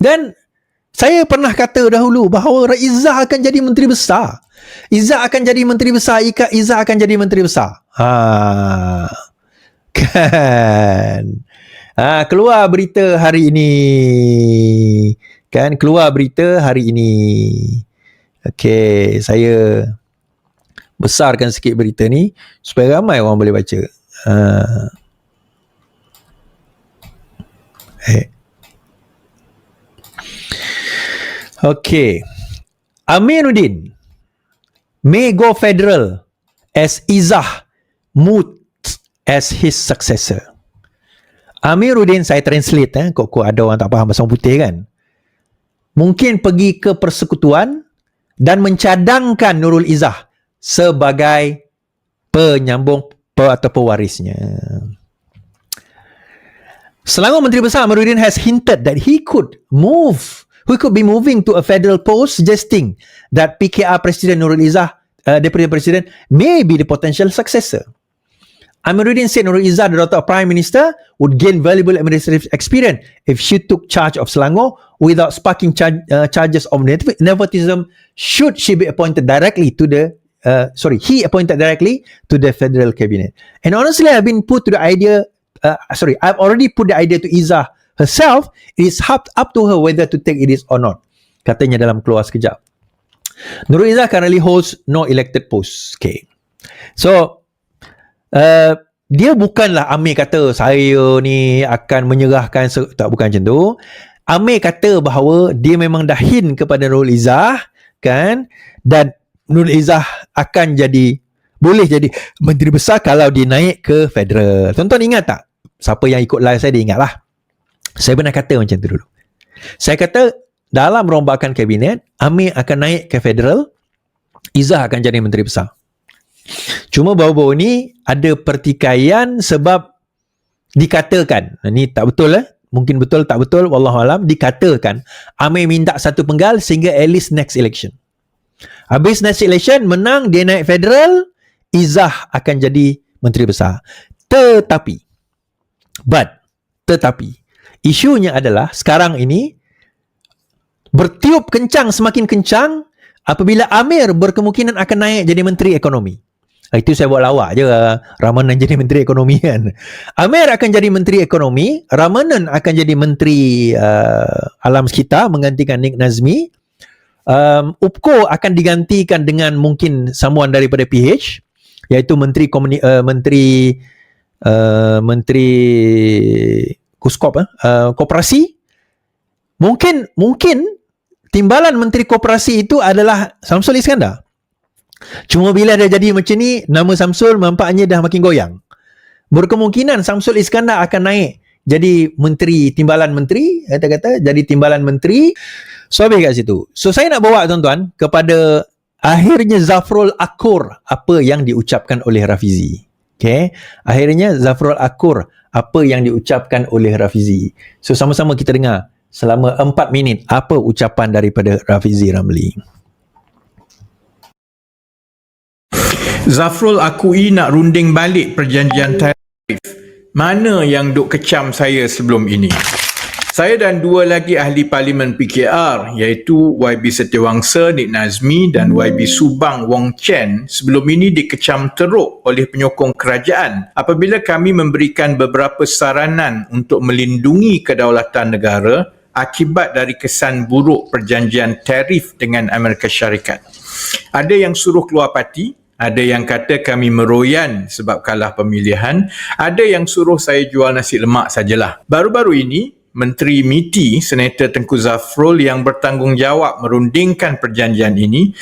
Dan saya pernah kata dahulu bahawa Izzah akan jadi menteri besar. Izzah akan jadi menteri besar, Ika Izzah akan jadi menteri besar. Ha. Kan. Ha, keluar berita hari ini. Kan keluar berita hari ini. Okey, saya besarkan sikit berita ni supaya ramai orang boleh baca. Ha. Eh. Okay. Amiruddin may go federal as Izzah Mut as his successor. Amiruddin saya translate eh kok kok ada orang tak faham bahasa putih kan. Mungkin pergi ke persekutuan dan mencadangkan Nurul Izzah sebagai penyambung pe atau pewarisnya. Selangor Menteri Besar Amiruddin has hinted that he could move who could be moving to a federal post suggesting that PKR President Nurul Izzah, uh, Deputy President, may be the potential successor. Amiruddin said Nurul Izzah, the daughter of Prime Minister, would gain valuable administrative experience if she took charge of Selangor without sparking char- uh, charges of nepotism should she be appointed directly to the uh, sorry, he appointed directly to the federal cabinet. And honestly, I've been put to the idea, uh, sorry, I've already put the idea to Izzah herself, it is up, up to her whether to take it is or not. Katanya dalam keluar sekejap. Nurul Izzah currently holds no elected post. Okay. So, uh, dia bukanlah Amir kata saya ni akan menyerahkan se- tak bukan macam tu. Amir kata bahawa dia memang dah hint kepada Nurul Izzah kan dan Nurul Izzah akan jadi boleh jadi menteri besar kalau dia naik ke federal. Tuan-tuan ingat tak? Siapa yang ikut live saya dia ingat lah. Saya pernah kata macam tu dulu. Saya kata dalam rombakan kabinet, Amir akan naik ke federal, Izzah akan jadi menteri besar. Cuma baru-baru ni ada pertikaian sebab dikatakan, ni tak betul eh, mungkin betul tak betul, wallahualam, dikatakan Amir minta satu penggal sehingga at least next election. Habis next election, menang, dia naik federal, Izzah akan jadi menteri besar. Tetapi, but, tetapi, Isunya adalah sekarang ini bertiup kencang semakin kencang apabila Amir berkemungkinan akan naik jadi menteri ekonomi. Ah, itu saya buat lawak je Ramanan jadi menteri ekonomi kan. Amir akan jadi menteri ekonomi, Ramanan akan jadi menteri uh, alam sekitar menggantikan Nick Nazmi. Um, UPKO akan digantikan dengan mungkin samuan daripada PH iaitu menteri komuni, uh, menteri uh, menteri Kuskop eh, uh, koperasi mungkin mungkin timbalan menteri koperasi itu adalah Samsul Iskandar. Cuma bila dia jadi macam ni nama Samsul nampaknya dah makin goyang. Berkemungkinan Samsul Iskandar akan naik jadi menteri timbalan menteri kata-kata jadi timbalan menteri. So habis kat situ. So saya nak bawa tuan-tuan kepada akhirnya Zafrul Akur apa yang diucapkan oleh Rafizi Okay. Akhirnya Zafrul Akur apa yang diucapkan oleh Rafizi. So sama-sama kita dengar selama 4 minit apa ucapan daripada Rafizi Ramli. Zafrul akui nak runding balik perjanjian tarif. Mana yang duk kecam saya sebelum ini? Saya dan dua lagi ahli parlimen PKR iaitu YB Setiawangsa Nik Nazmi dan YB Subang Wong Chen sebelum ini dikecam teruk oleh penyokong kerajaan apabila kami memberikan beberapa saranan untuk melindungi kedaulatan negara akibat dari kesan buruk perjanjian tarif dengan Amerika Syarikat. Ada yang suruh keluar parti, ada yang kata kami meroyan sebab kalah pemilihan, ada yang suruh saya jual nasi lemak sajalah. Baru-baru ini, Menteri MITI Senator Tengku Zafrul yang bertanggungjawab merundingkan perjanjian ini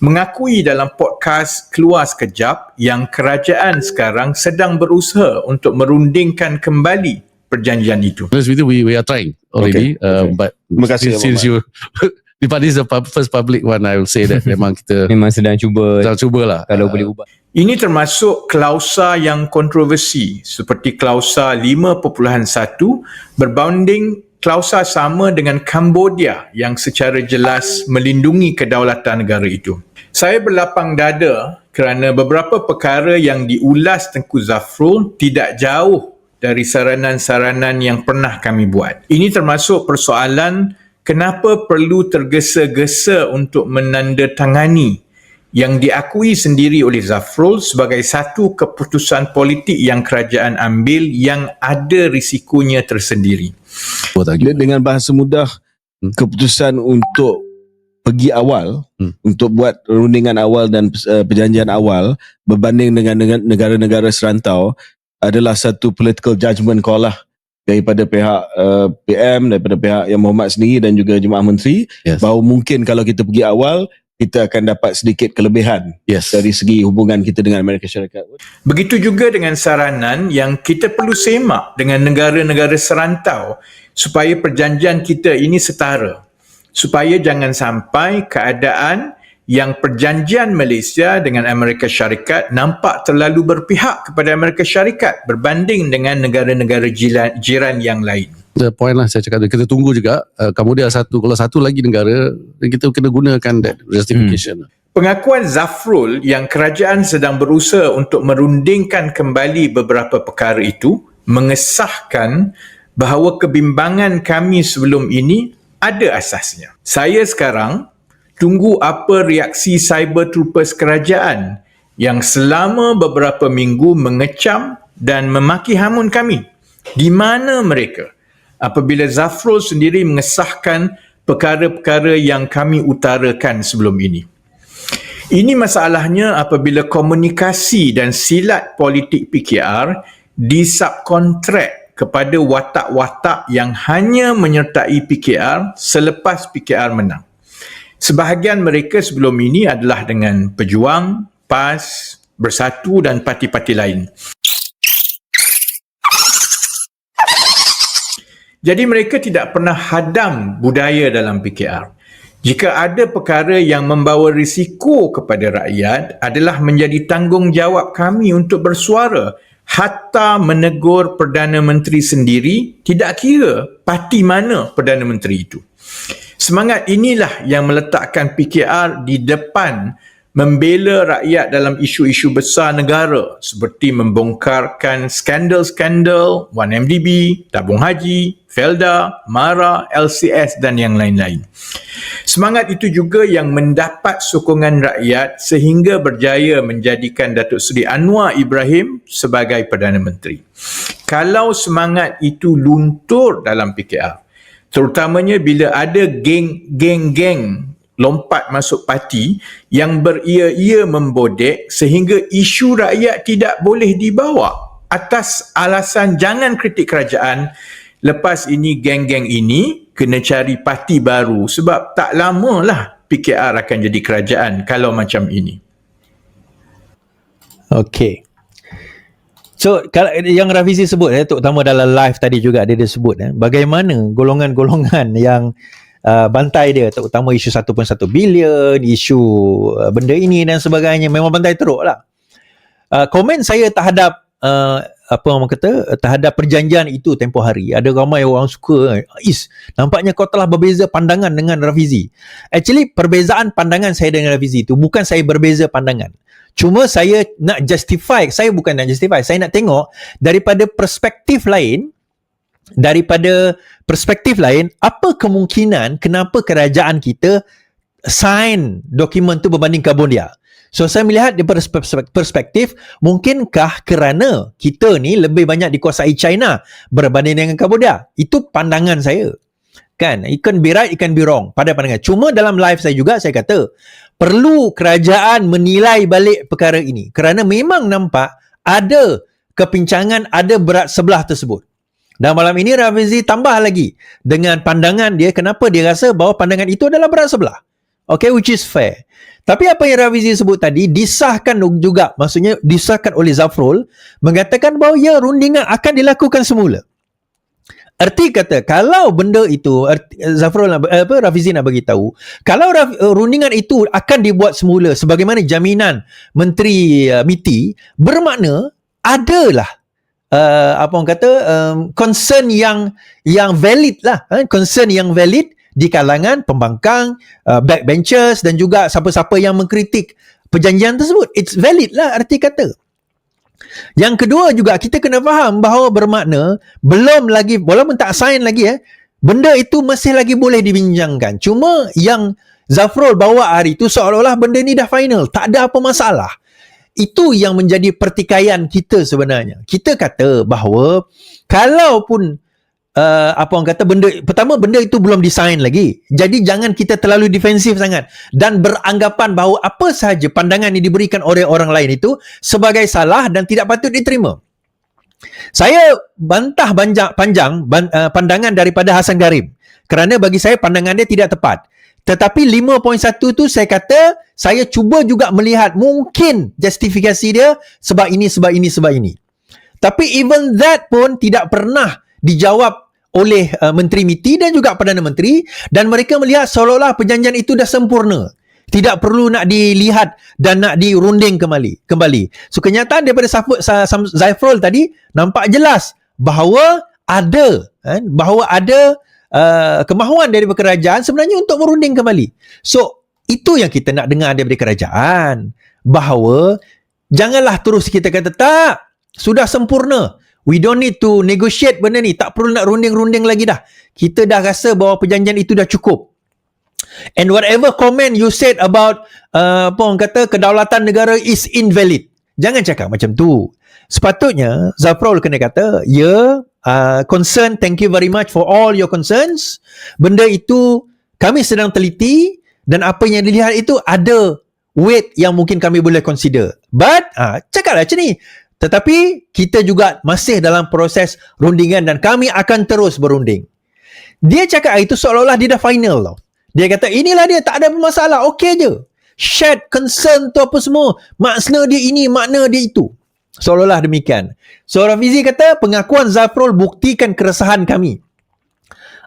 mengakui dalam podcast Keluar Sekejap yang kerajaan sekarang sedang berusaha untuk merundingkan kembali perjanjian itu. You, we, we are trying already. Okay, Uh, okay. but Terima kasih, since, since you, but this is the first public one, I will say that memang kita Memang sedang cuba dah cuba lah. kalau Uh, boleh ubah. Ini termasuk klausa yang kontroversi seperti klausa 5.1 berbanding klausa sama dengan Cambodia yang secara jelas melindungi kedaulatan negara itu. Saya berlapang dada kerana beberapa perkara yang diulas Tengku Zafrul tidak jauh dari saranan-saranan yang pernah kami buat. Ini termasuk persoalan kenapa perlu tergesa-gesa untuk menandatangani yang diakui sendiri oleh Zafrul sebagai satu keputusan politik yang kerajaan ambil yang ada risikonya tersendiri. Dia dengan bahasa mudah Hmm. keputusan untuk pergi awal Hmm. untuk buat rundingan awal dan uh, perjanjian awal berbanding dengan negara-negara serantau adalah satu political judgment call lah daripada pihak uh, PM daripada pihak Yang Muhammad sendiri dan juga Jemaah Menteri Yes. bahawa mungkin kalau kita pergi awal kita akan dapat sedikit kelebihan Yes. dari segi hubungan kita dengan Amerika Syarikat. Begitu juga dengan saranan yang kita perlu semak dengan negara-negara serantau supaya perjanjian kita ini setara. Supaya jangan sampai keadaan yang perjanjian Malaysia dengan Amerika Syarikat nampak terlalu berpihak kepada Amerika Syarikat berbanding dengan negara-negara jiran, jiran yang lain. The point lah saya cakap kita tunggu juga uh, kemudian satu kalau satu lagi negara kita kena gunakan that justification. Pengakuan Zafrul yang kerajaan sedang berusaha untuk merundingkan kembali beberapa perkara itu mengesahkan bahawa kebimbangan kami sebelum ini ada asasnya. Saya sekarang tunggu apa reaksi cyber troopers kerajaan yang selama beberapa minggu mengecam dan memaki hamun kami. Di mana mereka? Apabila Zafrul sendiri mengesahkan perkara-perkara yang kami utarakan sebelum ini. Ini masalahnya apabila komunikasi dan silat politik PKR disubkontrak kepada watak-watak yang hanya menyertai PKR selepas PKR menang. Sebahagian mereka sebelum ini adalah dengan Pejuang, PAS, Bersatu dan parti-parti lain. Jadi mereka tidak pernah hadam budaya dalam PKR. Jika ada perkara yang membawa risiko kepada rakyat adalah menjadi tanggungjawab kami untuk bersuara hatta menegur Perdana Menteri sendiri tidak kira parti mana Perdana Menteri itu. Semangat inilah yang meletakkan PKR di depan membela rakyat dalam isu-isu besar negara seperti membongkarkan skandal-skandal 1MDB, tabung haji, Felda, MARA, LCS dan yang lain-lain. Semangat itu juga yang mendapat sokongan rakyat sehingga berjaya menjadikan Datuk Seri Anwar Ibrahim sebagai Perdana Menteri. Kalau semangat itu luntur dalam PKR, terutamanya bila ada geng-geng-geng lompat masuk parti yang beria-ia membodek sehingga isu rakyat tidak boleh dibawa atas alasan jangan kritik kerajaan lepas ini geng-geng ini kena cari parti baru sebab tak lamalah PKR akan jadi kerajaan kalau macam ini. Okay. So kalau yang Rafizi sebut eh terutama dalam live tadi juga dia, dia sebut eh bagaimana golongan-golongan yang uh, bantai dia terutama isu 1.1 bilion, isu uh, benda ini dan sebagainya. Memang bantai teruk lah. Uh, komen saya terhadap uh, apa orang kata terhadap perjanjian itu tempoh hari. Ada ramai orang suka is nampaknya kau telah berbeza pandangan dengan Rafizi. Actually perbezaan pandangan saya dengan Rafizi itu bukan saya berbeza pandangan. Cuma saya nak justify saya bukan nak justify saya nak tengok daripada perspektif lain daripada perspektif lain apa kemungkinan kenapa kerajaan kita sign dokumen tu berbanding Cambodia So saya melihat daripada perspektif mungkinkah kerana kita ni lebih banyak dikuasai China berbanding dengan Cambodia. Itu pandangan saya. Kan? It can be right, it can be wrong pada pandangan. Cuma dalam live saya juga saya kata perlu kerajaan menilai balik perkara ini kerana memang nampak ada kepincangan, ada berat sebelah tersebut. Dan malam ini Rafizi tambah lagi dengan pandangan dia kenapa dia rasa bahawa pandangan itu adalah berat sebelah. Okay, which is fair. Tapi apa yang Rafizi sebut tadi disahkan juga, maksudnya disahkan oleh Zafrul mengatakan bahawa ya rundingan akan dilakukan semula. Erti kata kalau benda itu erti, Zafrul nak, apa Rafizi nak bagi tahu, kalau Raf, rundingan itu akan dibuat semula sebagaimana jaminan Menteri uh, MITI bermakna adalah uh, apa orang kata um, concern yang yang valid lah, eh? concern yang valid di kalangan pembangkang, uh, backbenchers dan juga siapa-siapa yang mengkritik perjanjian tersebut. It's valid lah arti kata. Yang kedua juga kita kena faham bahawa bermakna belum lagi walaupun tak sign lagi eh benda itu masih lagi boleh dibincangkan. Cuma yang Zafrul bawa hari itu seolah-olah benda ni dah final. Tak ada apa masalah. Itu yang menjadi pertikaian kita sebenarnya. Kita kata bahawa kalaupun uh, apa orang kata benda pertama benda itu belum design lagi. Jadi jangan kita terlalu defensif sangat dan beranggapan bahawa apa sahaja pandangan yang diberikan oleh orang lain itu sebagai salah dan tidak patut diterima. Saya bantah panjang, panjang ban, uh, pandangan daripada Hasan Garim kerana bagi saya pandangan dia tidak tepat. Tetapi 5.1 tu saya kata saya cuba juga melihat mungkin justifikasi dia sebab ini sebab ini sebab ini. Tapi even that pun tidak pernah dijawab oleh uh, Menteri MITI dan juga Perdana Menteri dan mereka melihat seolah-olah perjanjian itu dah sempurna. Tidak perlu nak dilihat dan nak dirunding kembali. kembali. So kenyataan daripada Zaifrul tadi nampak jelas bahawa ada kan, bahawa ada uh, kemahuan dari kerajaan sebenarnya untuk merunding kembali. So, itu yang kita nak dengar daripada kerajaan. Bahawa, janganlah terus kita kata, tak, sudah sempurna. We don't need to negotiate benda ni. Tak perlu nak runding-runding lagi dah. Kita dah rasa bahawa perjanjian itu dah cukup. And whatever comment you said about uh, apa orang kata kedaulatan negara is invalid. Jangan cakap macam tu. Sepatutnya Zafrul kena kata, ya, yeah, uh, concern, thank you very much for all your concerns. Benda itu kami sedang teliti dan apa yang dilihat itu ada weight yang mungkin kami boleh consider. But, uh, cakaplah macam ni. Tetapi kita juga masih dalam proses rundingan dan kami akan terus berunding. Dia cakap itu seolah-olah dia dah final tau. Dia kata inilah dia tak ada masalah. Okey je. Shared concern tu apa semua. Makna dia ini, makna dia itu. Seolah-olah demikian. So Rafizi kata pengakuan Zafrul buktikan keresahan kami.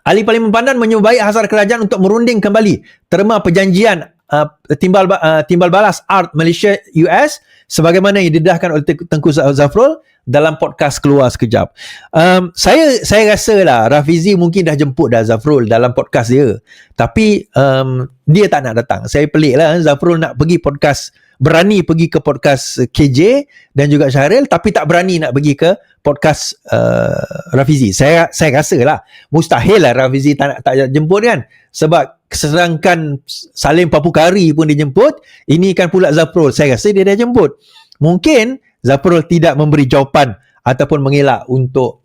Ahli Parlimen Pandan menyubai hasrat kerajaan untuk merunding kembali terma perjanjian uh, timbal uh, timbal balas art Malaysia US sebagaimana yang didedahkan oleh Tengku Zafrul dalam podcast keluar sekejap. Um, saya saya rasa lah Rafizi mungkin dah jemput dah Zafrul dalam podcast dia. Tapi um, dia tak nak datang. Saya pelik lah Zafrul nak pergi podcast berani pergi ke podcast KJ dan juga Syahril tapi tak berani nak pergi ke podcast uh, Rafizi. Saya saya rasa lah mustahil lah Rafizi tak nak tak jemput kan. Sebab keserangkan Salim Papukari pun dijemput ini kan pula Zaprul. Saya rasa dia dah jemput. Mungkin Zaprul tidak memberi jawapan ataupun mengelak untuk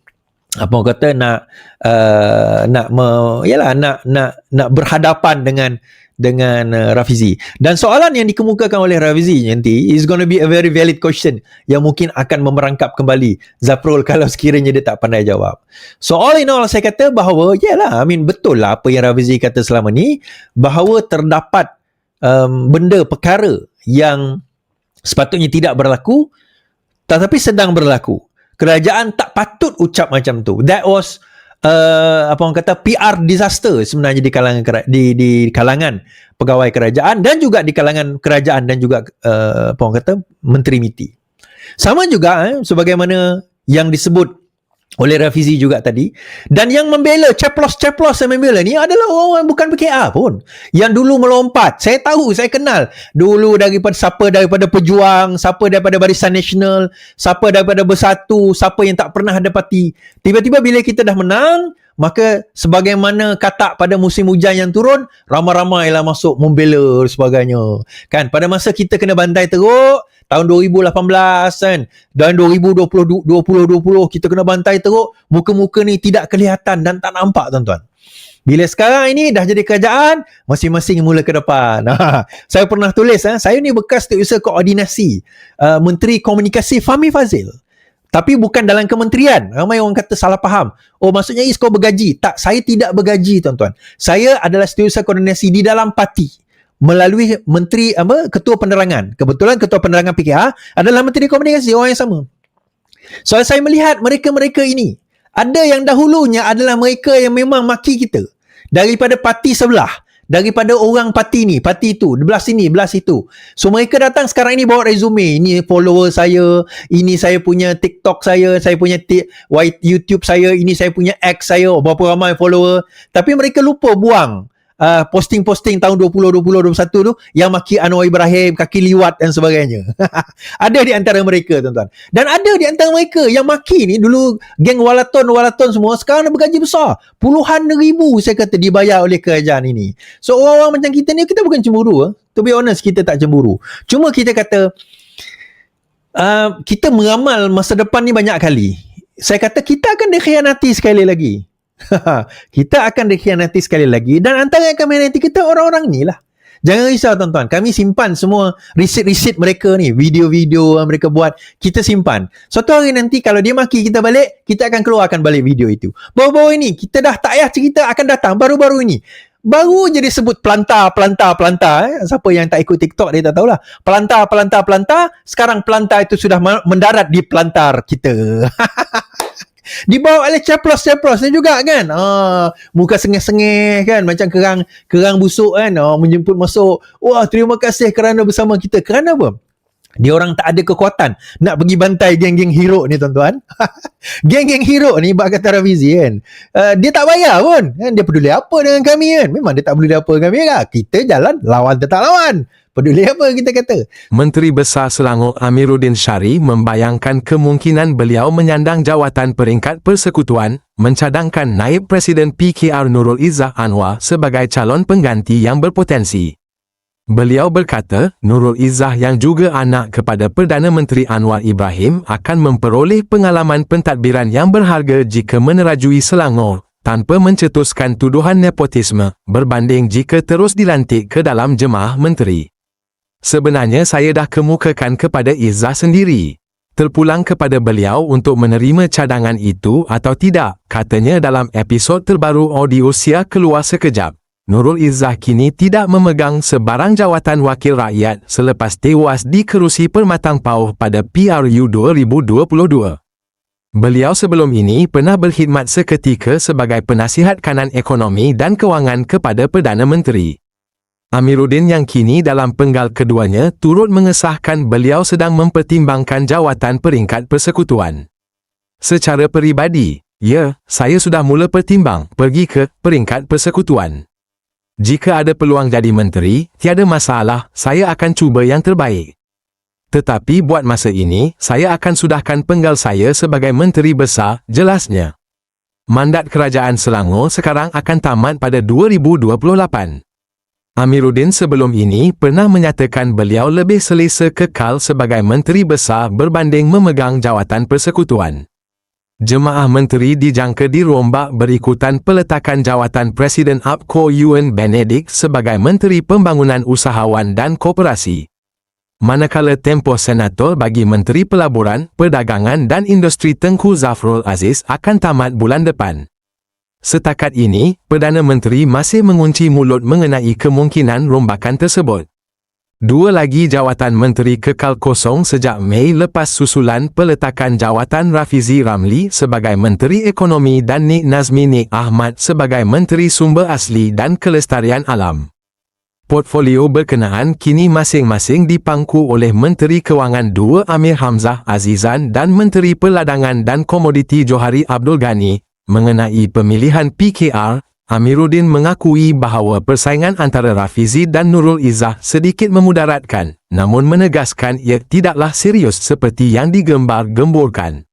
apa orang kata nak uh, nak me, yalah nak nak nak berhadapan dengan dengan uh, Rafizi. Dan soalan yang dikemukakan oleh Rafizi nanti is going to be a very valid question yang mungkin akan memerangkap kembali Zaprul kalau sekiranya dia tak pandai jawab. So all in all saya kata bahawa yalah I mean betul lah apa yang Rafizi kata selama ni bahawa terdapat um, benda perkara yang sepatutnya tidak berlaku tetapi sedang berlaku. Kerajaan tak patut ucap macam tu. That was uh, apa orang kata PR disaster sebenarnya di kalangan di di kalangan pegawai kerajaan dan juga di kalangan kerajaan dan juga uh, apa orang kata menteri MITI. Sama juga eh, sebagaimana yang disebut oleh Rafizi juga tadi. Dan yang membela ceplos-ceplos yang membela ni adalah orang bukan PKR pun. Yang dulu melompat. Saya tahu saya kenal. Dulu daripada siapa daripada pejuang siapa daripada barisan nasional siapa daripada bersatu siapa yang tak pernah ada parti. Tiba-tiba bila kita dah menang maka sebagaimana kata pada musim hujan yang turun ramai-ramailah masuk membela sebagainya. Kan pada masa kita kena bantai teruk tahun 2018 kan? Dan 2020 2020 kita kena bantai teruk muka-muka ni tidak kelihatan dan tak nampak tuan-tuan. Bila sekarang ini dah jadi kerajaan masing-masing mula ke depan. Ha, saya pernah tulis eh, saya ni bekas setiausaha koordinasi uh, menteri komunikasi Fahmi Fazil. Tapi bukan dalam kementerian. Ramai orang kata salah faham. Oh maksudnya is kau bergaji? Tak saya tidak bergaji tuan-tuan. Saya adalah setiausaha koordinasi di dalam parti melalui menteri apa ketua penerangan. Kebetulan ketua penerangan PKR adalah menteri komunikasi orang yang sama. So saya melihat mereka-mereka ini ada yang dahulunya adalah mereka yang memang maki kita daripada parti sebelah daripada orang parti ni, parti itu, belah sini, belah situ. So mereka datang sekarang ini bawa resume. Ini follower saya, ini saya punya TikTok saya, saya punya t- YouTube saya, ini saya punya X saya, berapa ramai follower. Tapi mereka lupa buang uh, posting-posting tahun 2020 21 tu yang maki Anwar Ibrahim kaki liwat dan sebagainya. ada di antara mereka tuan-tuan. Dan ada di antara mereka yang maki ni dulu geng walaton-walaton semua sekarang dah bergaji besar. Puluhan ribu saya kata dibayar oleh kerajaan ini. So orang-orang macam kita ni kita bukan cemburu eh. To be honest kita tak cemburu. Cuma kita kata uh, kita meramal masa depan ni banyak kali. Saya kata kita akan dikhianati sekali lagi. kita akan dikhianati sekali lagi dan antara yang akan mengkhianati kita orang-orang ni lah. Jangan risau tuan-tuan. Kami simpan semua receipt-receipt mereka ni. Video-video yang mereka buat. Kita simpan. Suatu hari nanti kalau dia maki kita balik, kita akan keluarkan balik video itu. Baru-baru ini, kita dah tak payah cerita akan datang. Baru-baru ini. Baru je disebut pelantar, pelantar, pelantar. Eh. Siapa yang tak ikut TikTok dia tak tahulah. Pelantar, pelantar, pelantar. Sekarang pelantar itu sudah mendarat di pelantar kita. Dibawa oleh ceplos-ceplos ni juga kan. Ah, muka sengih-sengih kan macam kerang kerang busuk kan. Ah, menjemput masuk. Wah, terima kasih kerana bersama kita. Kerana apa? Dia orang tak ada kekuatan nak pergi bantai geng-geng hero ni tuan-tuan. geng-geng hero ni bak kata Rafizi kan. Uh, dia tak bayar pun. Kan? Dia peduli apa dengan kami kan. Memang dia tak peduli apa dengan kami kan. Kita jalan lawan tetap lawan. Peduli apa kita kata. Menteri Besar Selangor Amiruddin Syari membayangkan kemungkinan beliau menyandang jawatan peringkat persekutuan, mencadangkan naib Presiden PKR Nurul Izzah Anwar sebagai calon pengganti yang berpotensi. Beliau berkata, Nurul Izzah yang juga anak kepada Perdana Menteri Anwar Ibrahim akan memperoleh pengalaman pentadbiran yang berharga jika menerajui Selangor tanpa mencetuskan tuduhan nepotisme berbanding jika terus dilantik ke dalam jemaah menteri. Sebenarnya saya dah kemukakan kepada Izzah sendiri. Terpulang kepada beliau untuk menerima cadangan itu atau tidak, katanya dalam episod terbaru audio Sia keluar sekejap. Nurul Izzah kini tidak memegang sebarang jawatan wakil rakyat selepas tewas di kerusi Permatang Pauh pada PRU 2022. Beliau sebelum ini pernah berkhidmat seketika sebagai penasihat kanan ekonomi dan kewangan kepada Perdana Menteri. Amiruddin yang kini dalam penggal keduanya turut mengesahkan beliau sedang mempertimbangkan jawatan peringkat persekutuan. Secara peribadi, ya, saya sudah mula pertimbang pergi ke peringkat persekutuan. Jika ada peluang jadi menteri, tiada masalah, saya akan cuba yang terbaik. Tetapi buat masa ini, saya akan sudahkan penggal saya sebagai menteri besar, jelasnya. Mandat kerajaan Selangor sekarang akan tamat pada 2028. Amiruddin sebelum ini pernah menyatakan beliau lebih selesa kekal sebagai Menteri Besar berbanding memegang jawatan persekutuan. Jemaah menteri dijangka dirombak berikutan peletakan jawatan Presiden APCO Ewan Benedict sebagai Menteri Pembangunan Usahawan dan Koperasi. Manakala tempoh senator bagi Menteri Pelaburan, Perdagangan dan Industri Tengku Zafrul Aziz akan tamat bulan depan. Setakat ini, Perdana Menteri masih mengunci mulut mengenai kemungkinan rombakan tersebut. Dua lagi jawatan menteri kekal kosong sejak Mei lepas susulan peletakan jawatan Rafizi Ramli sebagai Menteri Ekonomi dan Nik Nazmi Nik Ahmad sebagai Menteri Sumber Asli dan Kelestarian Alam. Portfolio berkenaan kini masing-masing dipangku oleh Menteri Kewangan dua Amir Hamzah Azizan dan Menteri Peladangan dan Komoditi Johari Abdul Ghani Mengenai pemilihan PKR, Amiruddin mengakui bahawa persaingan antara Rafizi dan Nurul Izzah sedikit memudaratkan, namun menegaskan ia tidaklah serius seperti yang digembar-gemburkan.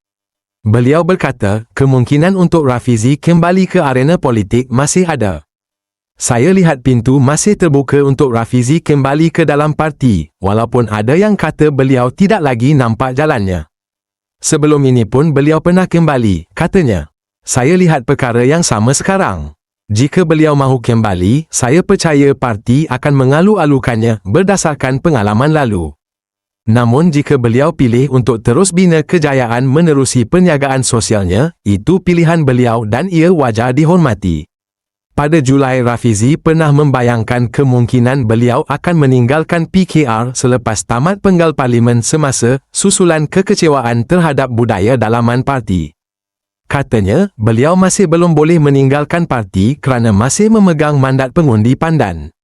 Beliau berkata, kemungkinan untuk Rafizi kembali ke arena politik masih ada. Saya lihat pintu masih terbuka untuk Rafizi kembali ke dalam parti, walaupun ada yang kata beliau tidak lagi nampak jalannya. Sebelum ini pun beliau pernah kembali, katanya. Saya lihat perkara yang sama sekarang. Jika beliau mahu kembali, saya percaya parti akan mengalu-alukannya berdasarkan pengalaman lalu. Namun jika beliau pilih untuk terus bina kejayaan menerusi perniagaan sosialnya, itu pilihan beliau dan ia wajar dihormati. Pada Julai Rafizi pernah membayangkan kemungkinan beliau akan meninggalkan PKR selepas tamat penggal parlimen semasa susulan kekecewaan terhadap budaya dalaman parti. Katanya, beliau masih belum boleh meninggalkan parti kerana masih memegang mandat pengundi pandan.